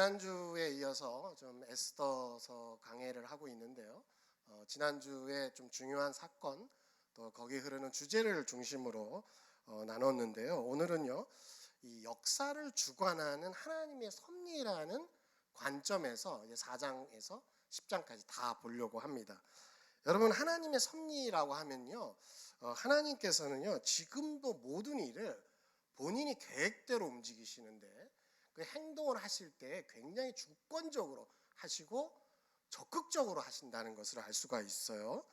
지난주에 이어서 좀 에스더서 강해를 하고 있는데요. 어, 지난주에 좀 중요한 사건 또 거기 흐르는 주제를 중심으로 어, 나눴는데요. 오늘은요 이 역사를 주관하는 하나님의 섭리라는 관점에서 이제 4장에서 10장까지 다 보려고 합니다. 여러분 하나님의 섭리라고 하면요 어, 하나님께서는요 지금도 모든 일을 본인이 계획대로 움직이시는데 그 행동을 하실 때 굉장히 주권적으로 하시고 적극적으로 하신다는 것을 알 수가 있어요.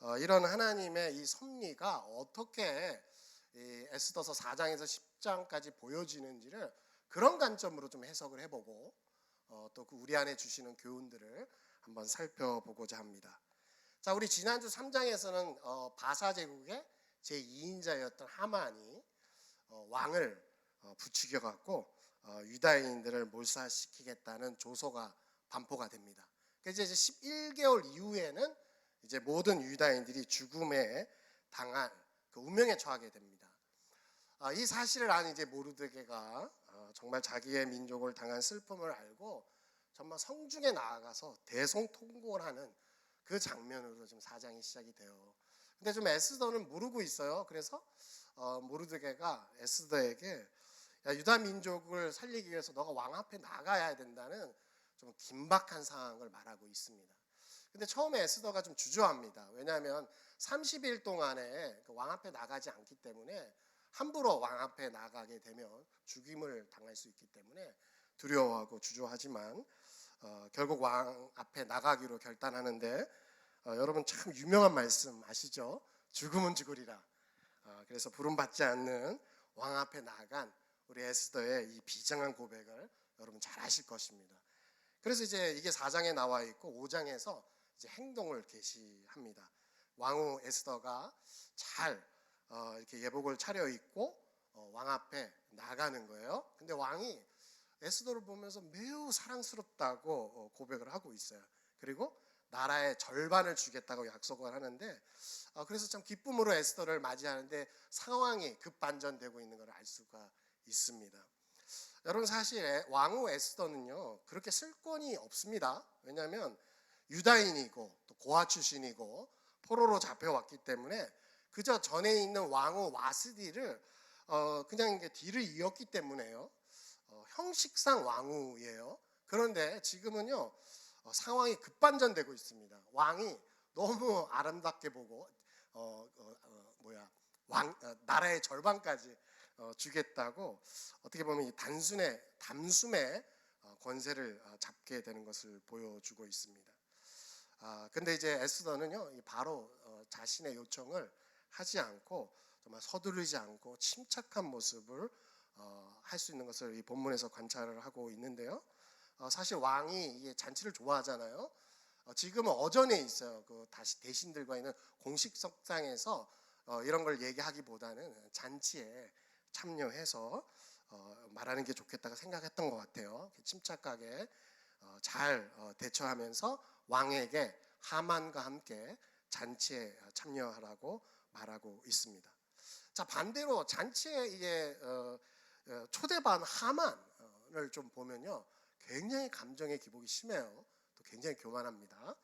어, 이런 하나님의 이 섭리가 어떻게 이 에스더서 4장에서 10장까지 보여지는지를 그런 관점으로 좀 해석을 해보고 어, 또 그 우리 안에 주시는 교훈들을 한번 살펴보고자 합니다. 자, 우리 지난주 3장에서는 어, 바사 제국의 제 2인자였던 하만이 어, 왕을 어, 부추겨 갖고 어, 유다인들을 몰살시키겠다는 조소가 반포가 됩니다. 그래서 이제 11개월 이후에는 이제 모든 유다인들이 죽음에 당한 그 운명에 처하게 됩니다. 아, 이 사실을 아는 이제 모르드게가 어, 정말 자기의 민족을 당한 슬픔을 알고 정말 성중에 나아가서 대성통곡을 하는 그 장면으로 좀 사장이 시작이 돼요. 근데 좀 에스더는 모르고 있어요. 그래서 어, 모르드게가 에스더에게 야, 유다 민족을 살리기 위해서 너가 왕 앞에 나가야 된다는 좀 긴박한 상황을 말하고 있습니다. 근데 처음에 에스더가 좀 주저합니다. 왜냐하면 30일 동안에 그 왕 앞에 나가지 않기 때문에 함부로 왕 앞에 나가게 되면 죽임을 당할 수 있기 때문에 두려워하고 주저하지만 어, 결국 왕 앞에 나가기로 결단하는데 어, 여러분 참 유명한 말씀 아시죠? 죽음은 죽으리라. 어, 그래서 부름받지 않는 왕 앞에 나간 우리 에스더의 이 비장한 고백을 여러분 잘 아실 것입니다. 그래서 이제 이게 4장에 나와 있고 5장에서 이제 행동을 개시합니다. 왕후 에스더가 잘 어, 이렇게 예복을 차려 입고 어, 왕 앞에 나가는 거예요. 근데 왕이 에스더를 보면서 매우 사랑스럽다고 어, 고백을 하고 있어요. 그리고 나라의 절반을 주겠다고 약속을 하는데 어, 그래서 참 기쁨으로 에스더를 맞이하는데 상황이 급반전되고 있는 걸 알 수가 있습니다. 여러분 사실 왕후 에스더는요 그렇게 쓸 권이 없습니다. 왜냐하면 유다인이고 또 고아 출신이고 포로로 잡혀왔기 때문에 그저 전에 있는 왕후 와스디를 어, 그냥 이게 뒤를 이었기 때문에요. 어, 형식상 왕후예요. 그런데 지금은요 어, 상황이 급반전되고 있습니다. 왕이 너무 아름답게 보고 어, 어, 어, 뭐야 왕 어, 나라의 절반까지 어, 주겠다고 어떻게 보면 이 단순의 단숨에 어, 권세를 어, 잡게 되는 것을 보여주고 있습니다. 아 근데 이제 에스더는요 이 바로 어, 자신의 요청을 하지 않고 정말 서두르지 않고 침착한 모습을 어, 할수 있는 것을 이 본문에서 관찰을 하고 있는데요. 어, 사실 왕이 잔치를 좋아하잖아요. 어, 지금은 어전에 있어요. 그 다시 대신들과 있는 공식 석상에서 어, 이런 걸 얘기하기보다는 잔치에 참여해서 어, 말하는 게 좋겠다고 생각했던 것 같아요. 침착하게 어, 잘 어, 대처하면서 왕에게 하만과 함께 잔치에 참여하라고 말하고 있습니다. 자 반대로 잔치에 어, 초대반 하만을 좀 보면요, 굉장히 감정의 기복이 심해요. 또 굉장히 교만합니다.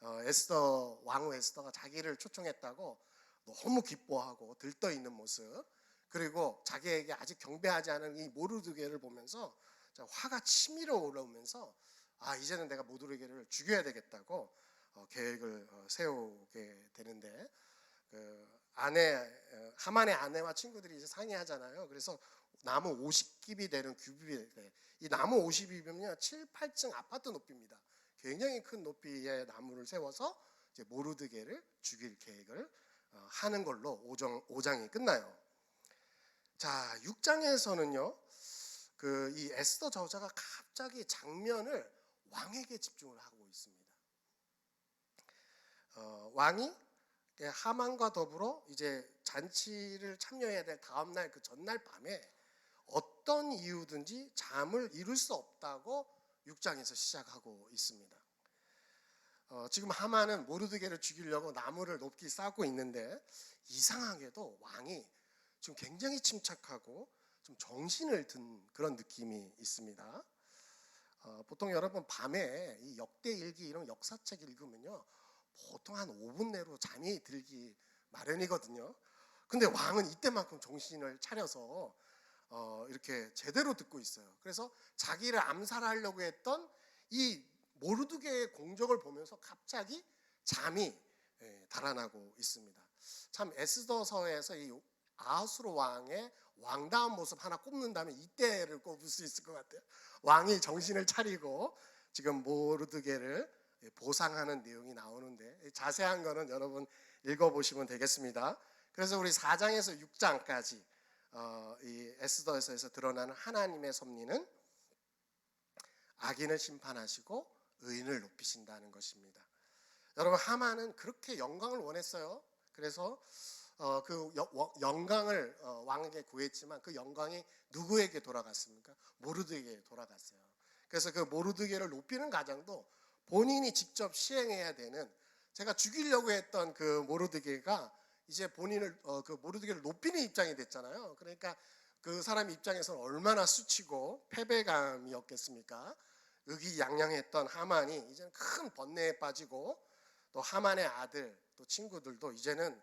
어, 에스더 왕후 에스더가 자기를 초청했다고 너무 기뻐하고 들떠 있는 모습, 그리고 자기에게 아직 경배하지 않은 이 모르드게를 보면서 자, 화가 치밀어 올라오면서 아 이제는 내가 모르드게를 죽여야 되겠다고 어, 계획을 어, 세우게 되는데 그 아내 어, 하만의 아내와 친구들이 이제 상의하잖아요. 그래서 나무 50깁이 되는 규빗이 돼. 이 나무 50깁이면요 7, 8층 아파트 높이입니다. 굉장히 큰 높이의 나무를 세워서 이제 모르드게를 죽일 계획을 어, 하는 걸로 5장, 5장이 끝나요. 자, 6장에서는요. 그 이 에스더 저자가 갑자기 장면을 왕에게 집중을 하고 있습니다. 어, 왕이 하만과 더불어 이제 잔치를 참여해야 될 다음 날 그 전날 밤에 어떤 이유든지 잠을 이룰 수 없다고 6장에서 시작하고 있습니다. 어, 지금 하만은 모르드게를 죽이려고 나무를 높이 쌓고 있는데 이상하게도 왕이 지금 굉장히 침착하고 좀 정신을 든 그런 느낌이 있습니다. 보통 여러분 밤에 이 역대 일기 이런 역사책 읽으면요 보통 한 5분 내로 잠이 들기 마련이거든요. 근데 왕은 이때만큼 정신을 차려서 어, 이렇게 제대로 듣고 있어요. 그래서 자기를 암살하려고 했던 이 모르드게의 공적을 보면서 갑자기 잠이 예, 달아나고 있습니다. 참 에스더서에서 이 아하수로 왕의 왕다운 모습 하나 꼽는다면 이때를 꼽을 수 있을 것 같아요. 왕이 정신을 차리고 지금 모르드게를 보상하는 내용이 나오는데 자세한 거는 여러분 읽어보시면 되겠습니다. 그래서 우리 4장에서 6장까지 어, 이 에스더에서 드러나는 하나님의 섭리는 악인을 심판하시고 의인을 높이신다는 것입니다. 여러분 하만은 그렇게 영광을 원했어요. 그래서 어, 그 영광을 어, 왕에게 구했지만 그 영광이 누구에게 돌아갔습니까? 모르드에게 돌아갔어요. 그래서 그 모르드게를 높이는 과정도 본인이 직접 시행해야 되는 제가 죽이려고 했던 그 모르드게가 이제 본인을 어, 그 모르드게를 높이는 입장이 됐잖아요. 그러니까 그 사람 입장에서는 얼마나 수치고 패배감이었겠습니까? 의기양양했던 하만이 이제는 큰 번뇌에 빠지고 또 하만의 아들 또 친구들도 이제는 어,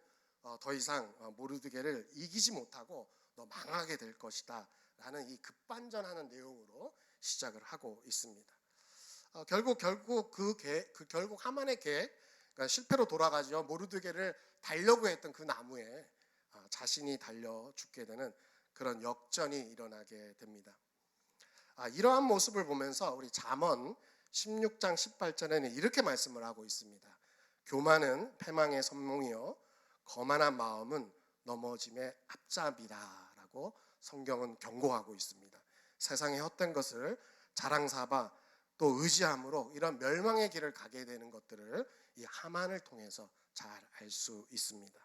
더 이상 어, 모르드게를 이기지 못하고 너 망하게 될 것이다 라는 이 급반전하는 내용으로 시작을 하고 있습니다. 어, 결국 결국 그, 계획, 그 결국 하만의 계획 그러니까 실패로 돌아가죠. 모르드게를 달려고 했던 그 나무에 아, 자신이 달려 죽게 되는 그런 역전이 일어나게 됩니다. 아, 이러한 모습을 보면서 우리 잠언 16장 18절에는 이렇게 말씀을 하고 있습니다. 교만은 패망의 선몽이요 거만한 마음은 넘어짐의 앞잡이다라고 성경은 경고하고 있습니다. 세상의 헛된 것을 자랑 삼아 또 의지함으로 이런 멸망의 길을 가게 되는 것들을 이 하만을 통해서 잘 알 수 있습니다.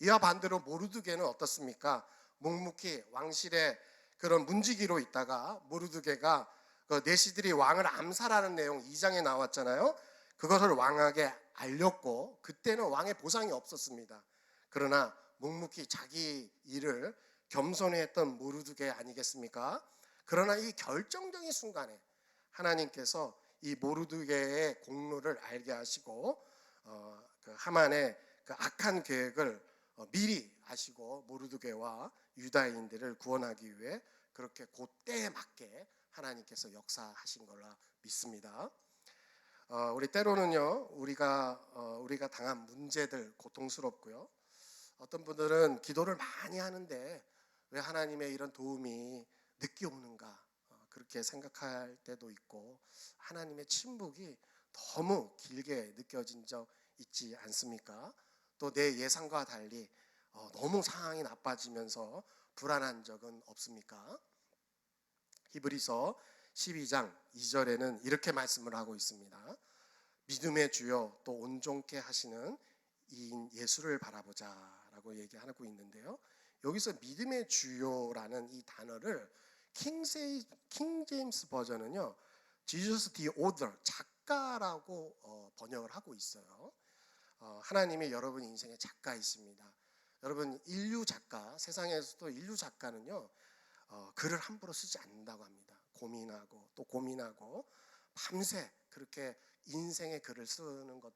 이와 반대로 모르드게는 어떻습니까? 묵묵히 왕실의 그런 문지기로 있다가 모르드게가 그 내시들이 왕을 암살하는 내용 2장에 나왔잖아요. 그것을 왕에게 알렸고 그때는 왕의 보상이 없었습니다. 그러나 묵묵히 자기 일을 겸손히 했던 모르드게 아니겠습니까? 그러나 이 결정적인 순간에 하나님께서 이 모르드게의 공로를 알게 하시고 어, 그 하만의 그 악한 계획을 어, 미리 아시고 모르드게와 유다인들을 구원하기 위해 그렇게 그때에 맞게 하나님께서 역사하신 걸로 믿습니다. 어, 우리 때로는요 우리가 어, 우리가 당한 문제들 고통스럽고요. 어떤 분들은 기도를 많이 하는데 왜 하나님의 이런 도움이 늦게 오는가 어, 그렇게 생각할 때도 있고 하나님의 침묵이 너무 길게 느껴진 적 있지 않습니까? 또 내 예상과 달리 어, 너무 상황이 나빠지면서 불안한 적은 없습니까? 히브리서 12장 2절에는 이렇게 말씀을 하고 있습니다. 믿음의 주여 또 온종케 하시는 이인 예수를 바라보자 라고 얘기하고 있는데요. 여기서 믿음의 주요라는 이 단어를 킹세이, 킹 제임스 버전은요. Jesus the author 작가라고 어, 번역을 하고 있어요. 어, 하나님이 여러분 인생의 작가이십니다. 여러분 인류 작가 세상에서도 인류 작가는요 어, 글을 함부로 쓰지 않는다고 합니다. 고민하고 또 고민하고 밤새 그렇게 인생의 글을 쓰는 것,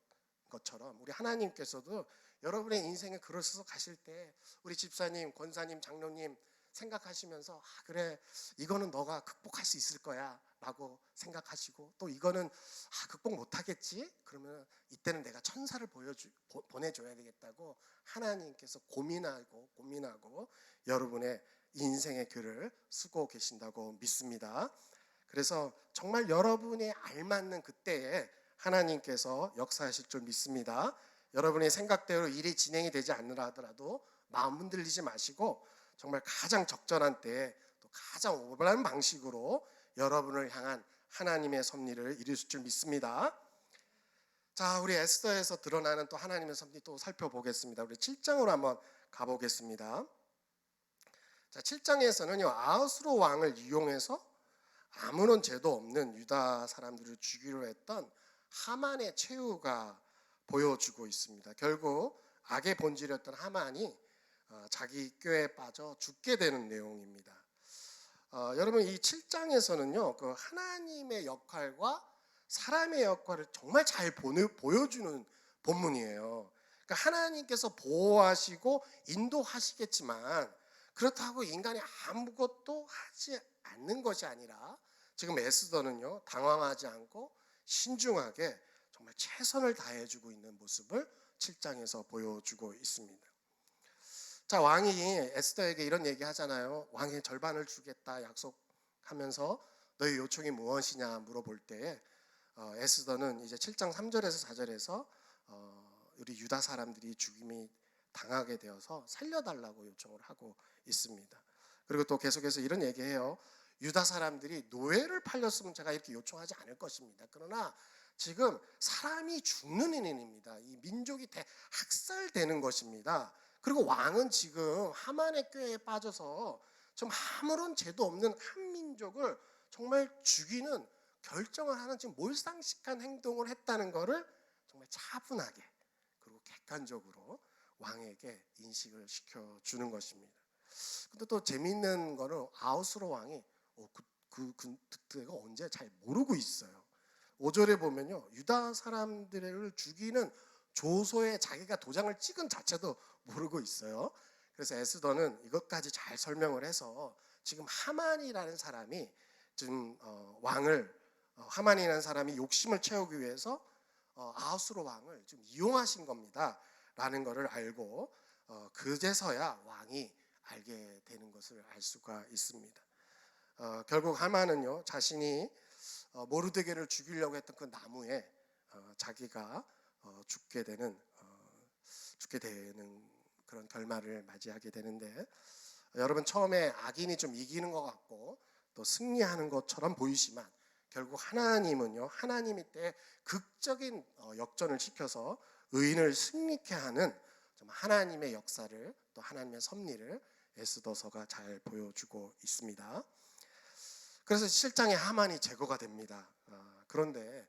것처럼 우리 하나님께서도 여러분의 인생의 글을 써서 가실 때 우리 집사님, 권사님, 장로님 생각하시면서 아 그래 이거는 너가 극복할 수 있을 거야라고 생각하시고 또 이거는 아 극복 못하겠지 그러면 이때는 내가 천사를 보여주 보, 보내줘야 되겠다고 하나님께서 고민하고 고민하고 여러분의 인생의 글을 쓰고 계신다고 믿습니다. 그래서 정말 여러분이 알맞는 그때에 하나님께서 역사하실 줄 믿습니다. 여러분의 생각대로 일이 진행이 되지 않느라 하더라도 마음 흔들리지 마시고 정말 가장 적절한 때에 또 가장 올바른 방식으로 여러분을 향한 하나님의 섭리를 이루실 줄 믿습니다. 자, 우리 에스더에서 드러나는 또 하나님의 섭리 또 살펴보겠습니다. 우리 7장으로 한번 가보겠습니다. 자, 7장에서는요 아하스로 왕을 이용해서 아무런 죄도 없는 유다 사람들을 죽이려 했던 하만의 최후가 보여주고 있습니다. 결국 악의 본질이었던 하만이 어, 자기 꾀에 빠져 죽게 되는 내용입니다. 어, 여러분 이 7장에서는요. 그 하나님의 역할과 사람의 역할을 정말 잘 보내, 보여주는 본문이에요. 그러니까 하나님께서 보호하시고 인도하시겠지만 그렇다고 인간이 아무것도 하지 않는 것이 아니라 지금 에스더는요 당황하지 않고 신중하게 정말 최선을 다해주고 있는 모습을 7장에서 보여주고 있습니다. 자 왕이 에스더에게 이런 얘기 하잖아요. 왕의 절반을 주겠다 약속하면서 너의 요청이 무엇이냐 물어볼 때에 어, 에스더는 이제 7장 3절에서 4절에서 어, 우리 유다 사람들이 죽임이 당하게 되어서 살려달라고 요청을 하고 있습니다. 그리고 또 계속해서 이런 얘기해요. 유다 사람들이 노예를 팔렸으면 제가 이렇게 요청하지 않을 것입니다. 그러나 지금 사람이 죽는 일입니다. 이 민족이 대학살되는 것입니다. 그리고 왕은 지금 하만의 꾀에 빠져서 좀 아무런 죄도 없는 한 민족을 정말 죽이는 결정을 하는 지금 몰상식한 행동을 했다는 것을 정말 차분하게 그리고 객관적으로 왕에게 인식을 시켜 주는 것입니다. 근데 또 재미있는 거는 아우스로 왕이 어, 그, 그, 그 그때가 언제 잘 모르고 있어요. 5절에 보면요. 유다 사람들을 죽이는 조소에 자기가 도장을 찍은 자체도 모르고 있어요. 그래서 에스더는 이것까지 잘 설명을 해서 지금 하만이라는 사람이 지금 어, 왕을 어, 하만이라는 사람이 욕심을 채우기 위해서 어, 아우스로 왕을 좀 이용하신 겁니다. 라는 것을 알고 어, 그제서야 왕이 알게 되는 것을 알 수가 있습니다. 어, 결국 하만은요 자신이 어, 모르드게를 죽이려고 했던 그 나무에 어, 자기가 어, 죽게 되는 어, 죽게 되는 그런 결말을 맞이하게 되는데 어, 여러분 처음에 악인이 좀 이기는 것 같고 또 승리하는 것처럼 보이지만 결국 하나님은요 하나님이 때 극적인 어, 역전을 시켜서 의인을 승리케 하는 좀 하나님의 역사를 또 하나님의 섭리를 에스더서가 잘 보여주고 있습니다. 그래서 실장의 하만이 제거가 됩니다. 아, 그런데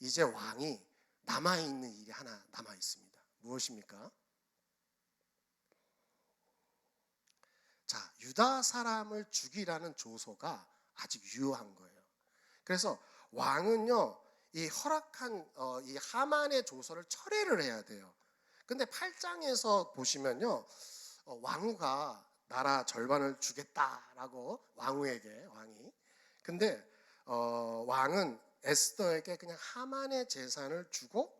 이제 왕이 남아 있는 일이 하나 남아 있습니다. 무엇입니까? 자, 유다 사람을 죽이라는 조소가 아직 유효한 거예요. 그래서 왕은요, 이 허락한 어, 이 하만의 조서를 철회를 해야 돼요. 근데 8장에서 보시면요, 어, 왕후가 나라 절반을 주겠다라고 왕후에게 왕이. 근데 어, 왕은 에스더에게 그냥 하만의 재산을 주고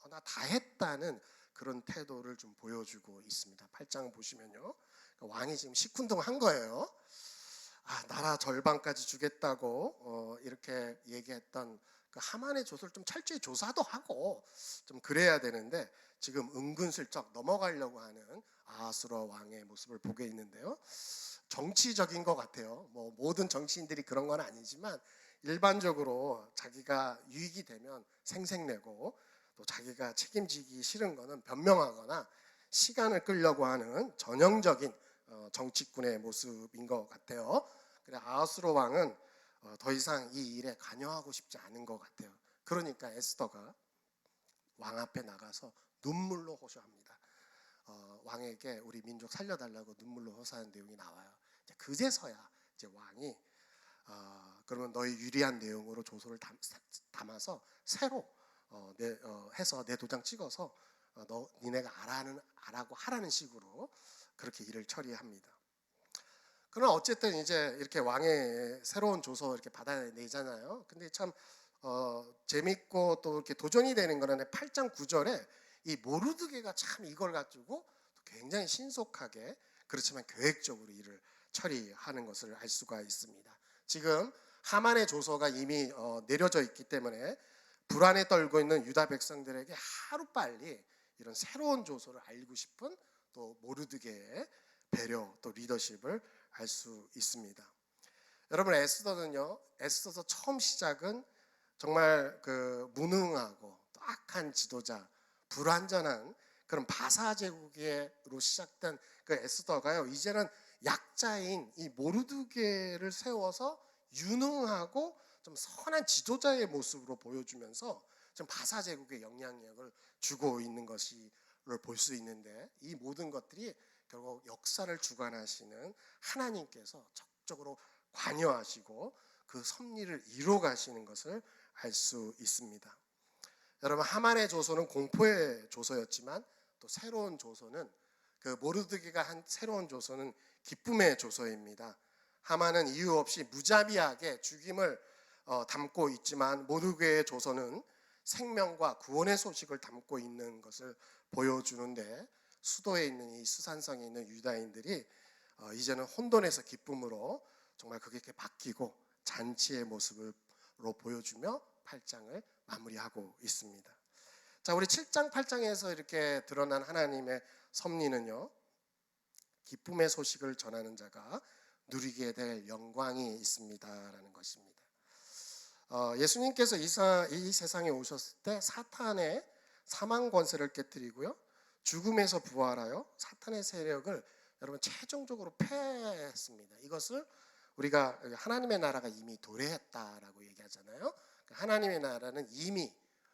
어, 나다 했다는 그런 태도를 좀 보여주고 있습니다. 8장 보시면요. 그러니까 왕이 지금 시큰둥한 거예요. 아, 나라 절반까지 주겠다고 어, 이렇게 얘기했던 그 하만의 조서를 좀 철저히 조사도 하고 좀 그래야 되는데 지금 은근슬쩍 넘어가려고 하는 아수러 왕의 모습을 보게 있는데요. 정치적인 것 같아요. 뭐 모든 정치인들이 그런 건 아니지만 일반적으로 자기가 유익이 되면 생색내고 또 자기가 책임지기 싫은 거는 변명하거나 시간을 끌려고 하는 전형적인 어, 정치꾼의 모습인 것 같아요. 그래 아수로 왕은 어, 더 이상 이 일에 관여하고 싶지 않은 것 같아요. 그러니까 에스더가 왕 앞에 나가서 눈물로 호소합니다. 어, 왕에게 우리 민족 살려달라고 눈물로 호소하는 내용이 나와요. 그제서야 이제 왕이 어, 그러면 너희 유리한 내용으로 조서를 담, 아서 새로 어, 내, 어, 해서 내 도장 찍어서 어, 너 니네가 알아는 알아고 하라는 식으로 그렇게 일을 처리합니다. 그러나 어쨌든 이제 이렇게 왕의 새로운 조서 이렇게 받아내잖아요. 근데 참 어, 재밌고 또 이렇게 도전이 되는 거는 8장 9절에 이 모르드게가 참 이걸 가지고 굉장히 신속하게 그렇지만 계획적으로 일을 처리하는 것을 알 수가 있습니다. 지금 하만의 조서가 이미 어, 내려져 있기 때문에 불안에 떨고 있는 유다 백성들에게 하루 빨리 이런 새로운 조서를 알고 싶은 또 모르드게의 배려 또 리더십을 알 수 있습니다. 여러분 에스더는요. 에스더서 처음 시작은 정말 그 무능하고 또 악한 지도자, 불완전한 그런 바사 제국으로 시작된 그 에스더가요. 이제는 약자인 이 모르드게를 세워서 유능하고 좀 선한 지도자의 모습으로 보여주면서 좀 바사 제국의 영향력을 주고 있는 것이 볼수 있는데 이 모든 것들이 결국 역사를 주관하시는 하나님께서 적극적으로 관여하시고 그 섭리를 이루어 가시는 것을 알 수 있습니다. 여러분 하만의 조소는 공포의 조소였지만 또 새로운 조소는 그 모르드게가 한 새로운 조소는 기쁨의 조소입니다. 하만은 이유 없이 무자비하게 죽임을 어, 담고 있지만 모르드게의 조소는 생명과 구원의 소식을 담고 있는 것을 보여주는데 수도에 있는 이 수산성에 있는 유다인들이 어, 이제는 혼돈에서 기쁨으로 정말 그게 이렇게 바뀌고 잔치의 모습으로 보여주며 8장을 마무리하고 있습니다. 자, 우리 7장 8장에서 이렇게 드러난 하나님의 섭리는요. 기쁨의 소식을 전하는 자가 누리게 될 영광이 있습니다라는 것입니다. 어, 예수님께서 이, 사, 이 세상에 오셨을 때 사탄의 사망 권세를 깨뜨리고요. 죽음에서 부활하여 사탄의 세력을 여러분 최종적으로 패했습니다. 이것을 우리가 하나님의 나라가 이미 도래했다라고 얘기하잖아요. 그러니까 하나님의 나라는 이미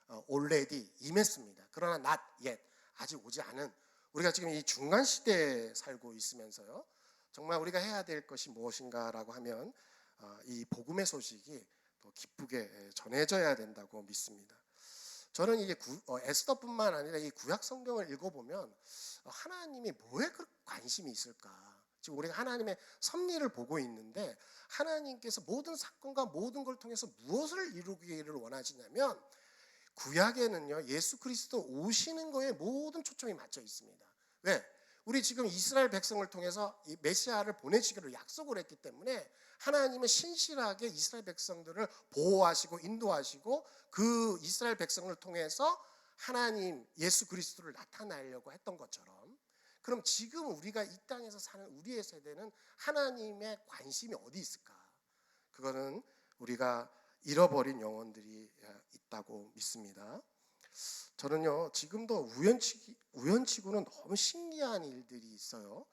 어, already 임했습니다. 그러나 not yet 아직 오지 않은 우리가 지금 이 중간 시대에 살고 있으면서요. 정말 우리가 해야 될 것이 무엇인가라고 하면 어, 이 복음의 소식이 더 기쁘게 전해져야 된다고 믿습니다. 저는 이게 구, 어, 에스더뿐만 아니라 이 구약 성경을 읽어보면 어, 하나님이 뭐에 그 관심이 있을까? 지금 우리가 하나님의 섭리를 보고 있는데 하나님께서 모든 사건과 모든 걸 통해서 무엇을 이루기를 원하시냐면 구약에는요 예수 그리스도 오시는 거에 모든 초점이 맞춰 있습니다. 왜? 우리 지금 이스라엘 백성을 통해서 이 메시아를 보내시기로 약속을 했기 때문에 하나님은 신실하게 이스라엘 백성들을 보호하시고 인도하시고 그 이스라엘 백성을 통해서 하나님 예수 그리스도를 나타내려고 했던 것처럼 그럼 지금 우리가 이 땅에서 사는 우리의 세대는 하나님의 관심이 어디 있을까? 그거는 우리가 잃어버린 영혼들이 있다고 믿습니다. 저는요 지금도 우연치 우연치고는 너무 신기한 일들이 있어요.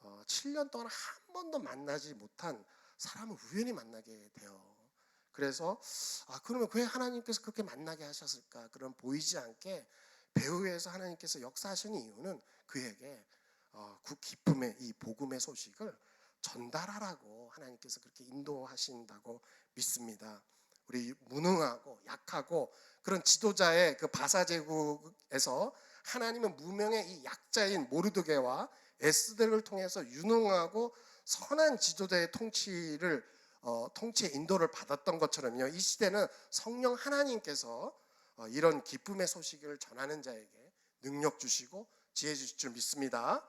어, 7년 동안 한 번도 만나지 못한 사람을 우연히 만나게 돼요. 그래서 아 그러면 왜 하나님께서 그렇게 만나게 하셨을까? 그런 보이지 않게 배후에서 하나님께서 역사하시는 이유는 그에게 어, 그 기쁨의 이 복음의 소식을 전달하라고 하나님께서 그렇게 인도하신다고 믿습니다. 우리 무능하고 약하고 그런 지도자의 그 바사 제국에서 하나님은 무명의 이 약자인 모르드게와 에스들을 통해서 유능하고 선한 지도자의 통치를 어, 통치의 인도를 받았던 것처럼요. 이 시대는 성령 하나님께서 어, 이런 기쁨의 소식을 전하는 자에게 능력 주시고 지혜 주실 줄 믿습니다.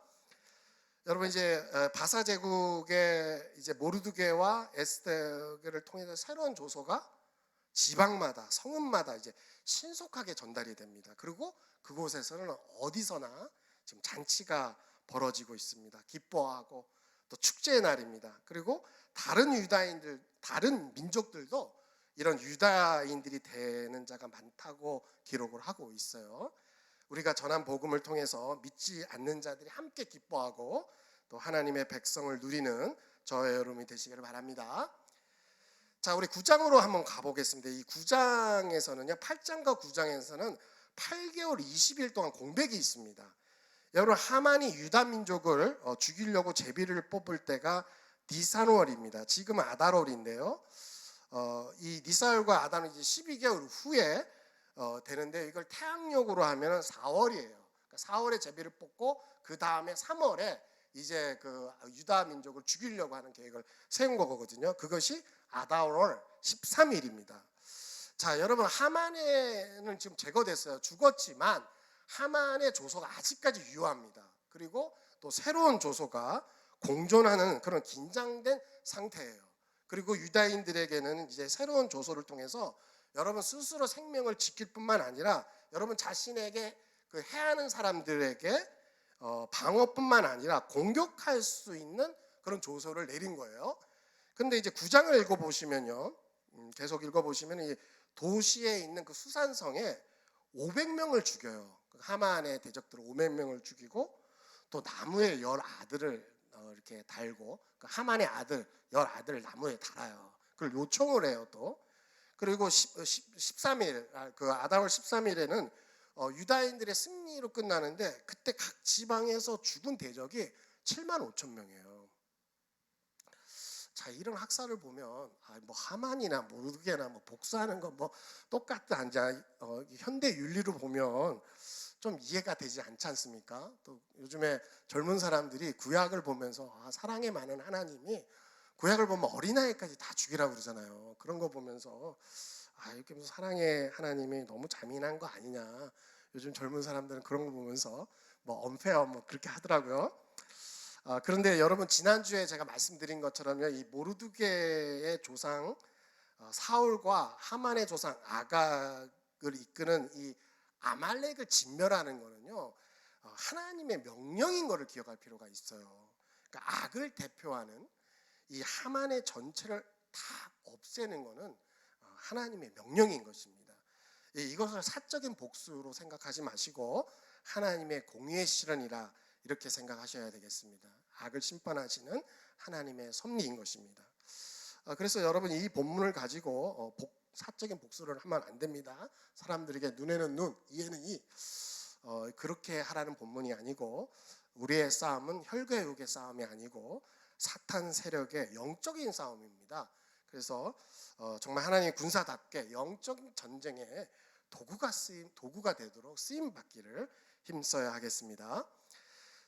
여러분 이제 어, 바사 제국의 이제 모르드게와 에스테를 통해서 새로운 조소가 지방마다 성읍마다 이제 신속하게 전달이 됩니다. 그리고 그곳에서는 어디서나 지금 잔치가 벌어지고 있습니다. 기뻐하고 또 축제의 날입니다. 그리고 다른 유다인들, 다른 민족들도 이런 유다인들이 되는 자가 많다고 기록을 하고 있어요. 우리가 전한 복음을 통해서 믿지 않는 자들이 함께 기뻐하고 또 하나님의 백성을 누리는 저의 여러분이 되시기를 바랍니다. 자, 우리 9장으로 한번 가보겠습니다. 이 9장에서는요, 8장과 9장에서는 8개월 20일 동안 공백이 있습니다. 여러분 하만이 유다 민족을 어, 죽이려고 제비를 뽑을 때가 니산월입니다. 지금은 아달월인데요. 어, 이 니사월과 아달은 이제 12개월 후에 어, 되는데 이걸 태양력으로 하면 4월이에요. 그러니까 4월에 제비를 뽑고 그 다음에 3월에 이제 그 유다 민족을 죽이려고 하는 계획을 세운 거거든요. 그것이 아다월 13일입니다. 자, 여러분 하만에는 지금 제거됐어요. 죽었지만 하만의 조소가 아직까지 유효합니다. 그리고 또 새로운 조소가 공존하는 그런 긴장된 상태예요. 그리고 유다인들에게는 이제 새로운 조소를 통해서 여러분 스스로 생명을 지킬 뿐만 아니라 여러분 자신에게 그 해하는 사람들에게 어, 방어뿐만 아니라 공격할 수 있는 그런 조소를 내린 거예요. 근데 이제 구장을 읽어 보시면요. 음, 계속 읽어 보시면 이 도시에 있는 그 수산성에 500명을 죽여요. 그 하만의 대적들 500명을 죽이고 또 나무에 열 아들을 어, 이렇게 달고 그 하만의 아들 열 아들을 나무에 달아요. 그걸 요청을 해요 또. 그리고 13일 아, 그 아달월 13일에는 어, 유다인들의 승리로 끝나는데 그때 각 지방에서 죽은 대적이 7만 5천 명이에요. 자 이런 학살을 보면 아, 뭐 하만이나 모르게나 뭐 복수하는 건 뭐 똑같다 앉아 어, 현대 윤리로 보면 좀 이해가 되지 않지 않습니까? 또 요즘에 젊은 사람들이 구약을 보면서 아, 사랑의 많은 하나님이 구약을 보면 어린아이까지 다 죽이라고 그러잖아요. 그런 거 보면서 아 이렇게 무슨 사랑의 하나님이 너무 잔인한 거 아니냐. 요즘 젊은 사람들은 그런 거 보면서 뭐 언페어 뭐 그렇게 하더라고요. 아, 그런데 여러분 지난주에 제가 말씀드린 것처럼요. 이 모르드게의 조상 어, 사울과 하만의 조상 아각을 이끄는 이 아말렉을 진멸하는 거는요. 어, 하나님의 명령인 것을 기억할 필요가 있어요. 그러니까 악을 대표하는 이 하만의 전체를 다 없애는 것은 어, 하나님의 명령인 것입니다. 예, 이것을 사적인 복수로 생각하지 마시고 하나님의 공의의 실현이라 이렇게 생각하셔야 되겠습니다. 악을 심판하시는 하나님의 섭리인 것입니다. 어, 그래서 여러분 이 본문을 가지고 어, 복- 사적인 복수를 하면 안 됩니다. 사람들에게 눈에는 눈, 이에는 이 어, 그렇게 하라는 본문이 아니고 우리의 싸움은 혈과 육의 싸움이 아니고 사탄 세력의 영적인 싸움입니다. 그래서 어, 정말 하나님 군사답게 영적 전쟁에 도구가 쓰임 도구가 되도록 쓰임 받기를 힘써야 하겠습니다.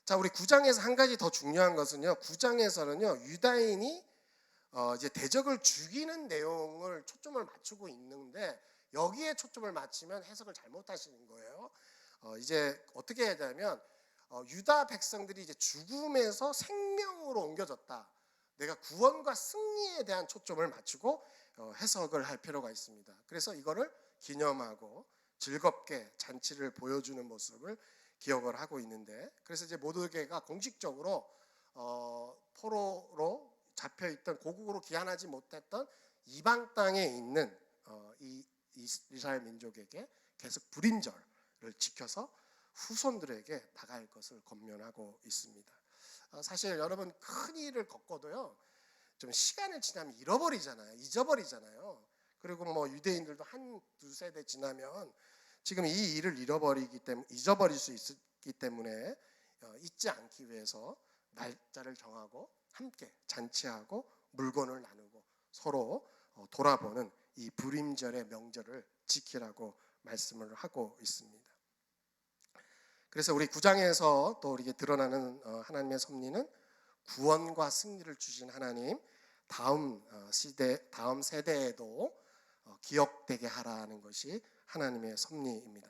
자, 우리 9장에서 한 가지 더 중요한 것은요. 9장에서는요. 유다인이 어, 이제 대적을 죽이는 내용을 초점을 맞추고 있는데 여기에 초점을 맞추면 해석을 잘못하시는 거예요. 어, 이제 어떻게 해야 되냐면 어, 유다 백성들이 이제 죽음에서 생명으로 옮겨졌다. 내가 구원과 승리에 대한 초점을 맞추고 어, 해석을 할 필요가 있습니다. 그래서 이거를 기념하고 즐겁게 잔치를 보여주는 모습을 기억을 하고 있는데 그래서 이제 모두개가 공식적으로 어, 포로로 잡혀 있던 고국으로 귀환하지 못했던 이방 땅에 있는 어, 이 이스라엘 민족에게 계속 불임절을 지켜서 후손들에게 다가갈 것을 권면하고 있습니다. 어, 사실 여러분 큰 일을 겪어도요 좀 시간을 지나면 잃어버리잖아요, 잊어버리잖아요. 그리고 뭐 유대인들도 한두 세대 지나면 지금 이 일을 잃어버리기 때문에 잊어버릴 수 있기 때문에 어, 잊지 않기 위해서 날짜를 정하고 함께 잔치하고 물건을 나누고 서로 어, 돌아보는 이 불임절의 명절을 지키라고 말씀을 하고 있습니다. 그래서 우리 구장에서 또 우리에게 드러나는 어, 하나님의 섭리는 구원과 승리를 주신 하나님 다음 어, 시대 다음 세대에도 어, 기억되게 하라는 것이 하나님의 섭리입니다.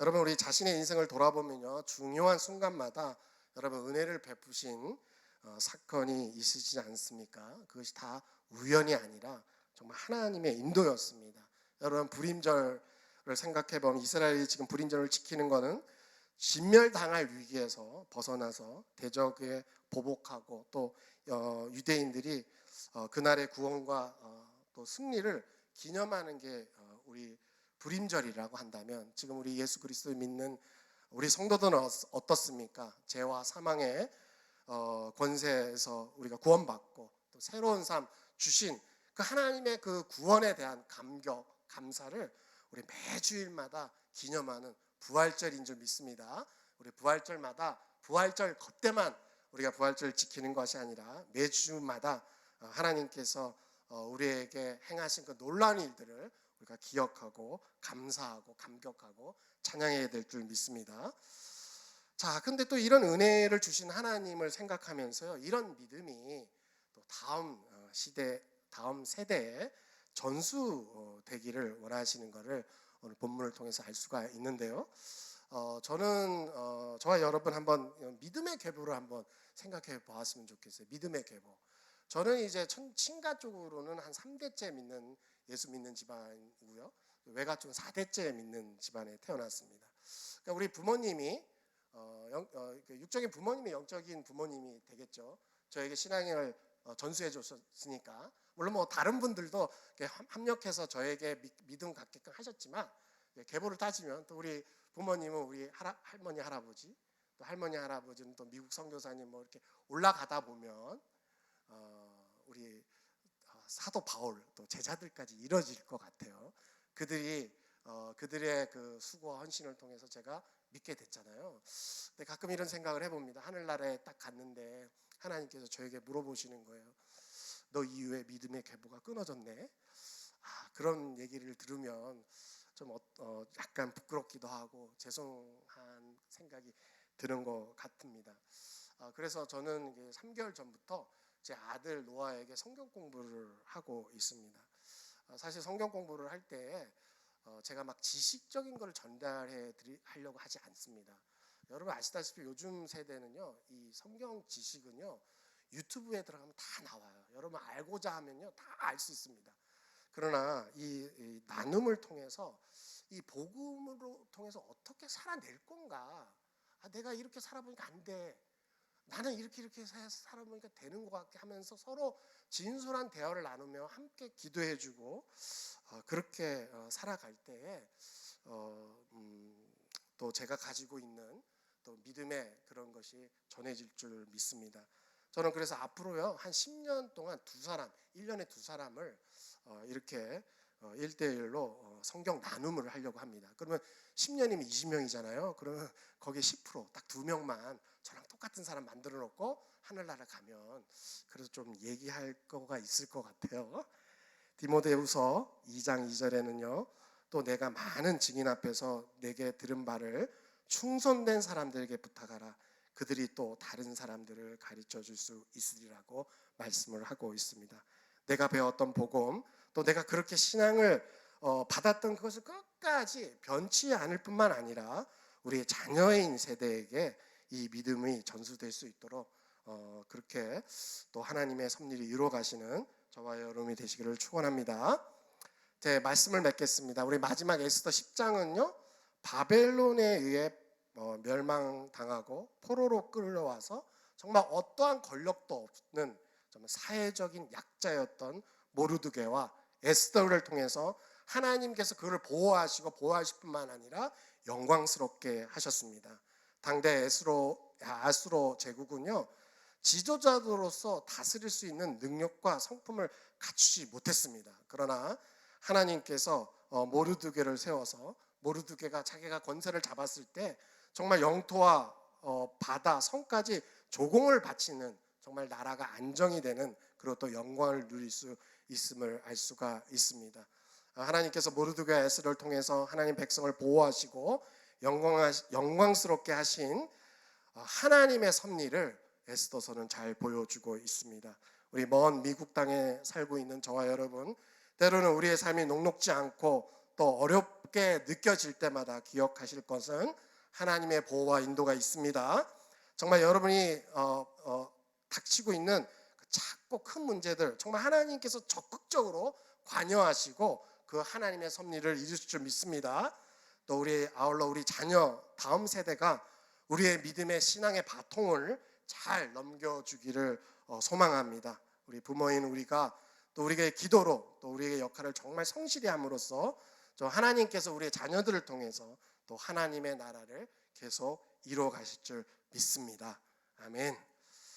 여러분 우리 자신의 인생을 돌아보면요 중요한 순간마다 여러분 은혜를 베푸신 어, 사건이 있으시지 않습니까? 그것이 다 우연이 아니라 정말 하나님의 인도였습니다. 여러분 불임절을 생각해 보면 이스라엘이 지금 불임절을 지키는 것은 진멸당할 위기에서 벗어나서 대적에 보복하고 또 어, 유대인들이 어, 그날의 구원과 어, 또 승리를 기념하는 게 어, 우리 불임절이라고 한다면 지금 우리 예수 그리스도를 믿는 우리 성도들은 어- 어떻습니까? 죄와 사망의 어, 권세에서 우리가 구원받고 또 새로운 삶 주신 그 하나님의 그 구원에 대한 감격, 감사를 우리 매주일마다 기념하는 부활절인 줄 믿습니다. 우리 부활절마다 부활절 그때만 우리가 부활절을 지키는 것이 아니라 매주마다 어, 하나님께서 어, 우리에게 행하신 그 놀라운 일들을 우리가 기억하고 감사하고 감격하고 찬양해야 될 줄 믿습니다. 자, 근데 또 이런 은혜를 주신 하나님을 생각하면서요, 이런 믿음이 또 다음 어, 시대, 다음 세대에 전수 어, 되기를 원하시는 것을 오늘 본문을 통해서 알 수가 있는데요. 어, 저는 어, 저와 여러분 한번 믿음의 계보를 한번 생각해 보았으면 좋겠어요. 믿음의 계보. 저는 이제 천- 친가 쪽으로는 한 3대째 믿는 예수 믿는 집안이고요. 외가 쪽은 4대째 믿는 집안에 태어났습니다. 그러니까 우리 부모님이 어, 영, 어, 그 육적인 부모님이 영적인 부모님이 되겠죠. 저에게 신앙을 어, 전수해 줬으니까 물론 뭐 다른 분들도 합력해서 저에게 믿- 믿음 갖게끔 하셨지만 예, 계보를 따지면 또 우리 부모님은 우리 할아, 할머니 할아버지 또 할머니 할아버지는 또 미국 선교사님 뭐 이렇게 올라가다 보면 어, 우리 어, 사도 바울 또 제자들까지 이뤄질 것 같아요. 그들이 어, 그들의 그 수고와 헌신을 통해서 제가 믿게 됐잖아요. 근데 가끔 이런 생각을 해봅니다. 하늘나라에 딱 갔는데 하나님께서 저에게 물어보시는 거예요. 너 이후에 믿음의 계보가 끊어졌네. 아, 그런 얘기를 들으면 좀 어, 어, 약간 부끄럽기도 하고 죄송한 생각이 드는 것 같습니다. 아, 그래서 저는 이게 3개월 전부터 제 아들 노아에게 성경 공부를 하고 있습니다. 아, 사실 성경 공부를 할때 어, 제가 막 지식적인 걸 전달해 드리 하려고 하지 않습니다. 여러분 아시다시피 요즘 세대는요, 이 성경 지식은요, 유튜브에 들어가면 다 나와요. 여러분 알고자 하면요, 다 알 수 있습니다. 그러나 이, 이 나눔을 통해서 이 복음으로 통해서 어떻게 살아낼 건가? 아, 내가 이렇게 살아보니까 안 돼. 나는 이렇게 이렇게 사- 살아보니까 되는 것 같게 하면서 서로 진솔한 대화를 나누며 함께 기도해주고 어, 그렇게 어, 살아갈 때에 어, 음, 또 제가 가지고 있는 또 믿음의 그런 것이 전해질 줄 믿습니다. 저는 그래서 앞으로요 한 10년 동안 두 사람, 1년에 두 사람을 어, 이렇게 어, 1대1로 어, 성경 나눔을 하려고 합니다. 그러면 10년이면 20명이잖아요. 그러면 거기에 10%딱 두 명만 저랑 똑같은 사람 만들어 놓고 하늘나라 가면 그래서 좀 얘기할 거가 있을 것 같아요. 디모데후서 2장 2절에는요. 또 내가 많은 증인 앞에서 내게 들은 바를 충성된 사람들에게 부탁하라. 그들이 또 다른 사람들을 가르쳐 줄 수 있으리라고 말씀을 하고 있습니다. 내가 배웠던 복음, 또 내가 그렇게 신앙을 어, 받았던 그것을 끝까지 변치 않을 뿐만 아니라 우리의 자녀인 세대에게 이 믿음이 전수될 수 있도록 어, 그렇게 또 하나님의 섭리를 이루어 가시는 저와 여러분이 되시기를 축원합니다. 제 말씀을 맺겠습니다. 우리 마지막 에스더 10장은요. 바벨론에 의해 어, 멸망당하고 포로로 끌려와서 정말 어떠한 권력도 없는 정말 사회적인 약자였던 모르드게와 에스더를 통해서 하나님께서 그를 보호하시고 보호하실 뿐만 아니라 영광스럽게 하셨습니다. 당대 에스로 아수로 제국은요 지도자로서 다스릴 수 있는 능력과 성품을 갖추지 못했습니다. 그러나 하나님께서 어, 모르드게를 세워서 모르드게가 자기가 권세를 잡았을 때 정말 영토와 어, 바다, 성까지 조공을 바치는 정말 나라가 안정이 되는 그리고 또 영광을 누릴 수 있음을 알 수가 있습니다. 아, 하나님께서 모르드게 에스를 통해서 하나님 백성을 보호하시고 영광 영광스럽게 하신 어, 하나님의 섭리를 에스더서는 잘 보여주고 있습니다. 우리 먼 미국 땅에 살고 있는 저와 여러분, 때로는 우리의 삶이 녹록지 않고 또 어렵게 느껴질 때마다 기억하실 것은 하나님의 보호와 인도가 있습니다. 정말 여러분이 어, 어, 닥치고 있는 그 작고 큰 문제들 정말 하나님께서 적극적으로 관여하시고 그 하나님의 섭리를 이루실 줄 믿습니다. 또 우리 아울러 우리 자녀 다음 세대가 우리의 믿음의 신앙의 바통을 잘 넘겨주기를 어, 소망합니다. 우리 부모인 우리가 또 우리의 기도로 또 우리의 역할을 정말 성실히 함으로써 저 하나님께서 우리의 자녀들을 통해서 또 하나님의 나라를 계속 이루어 가실 줄 믿습니다. 아멘.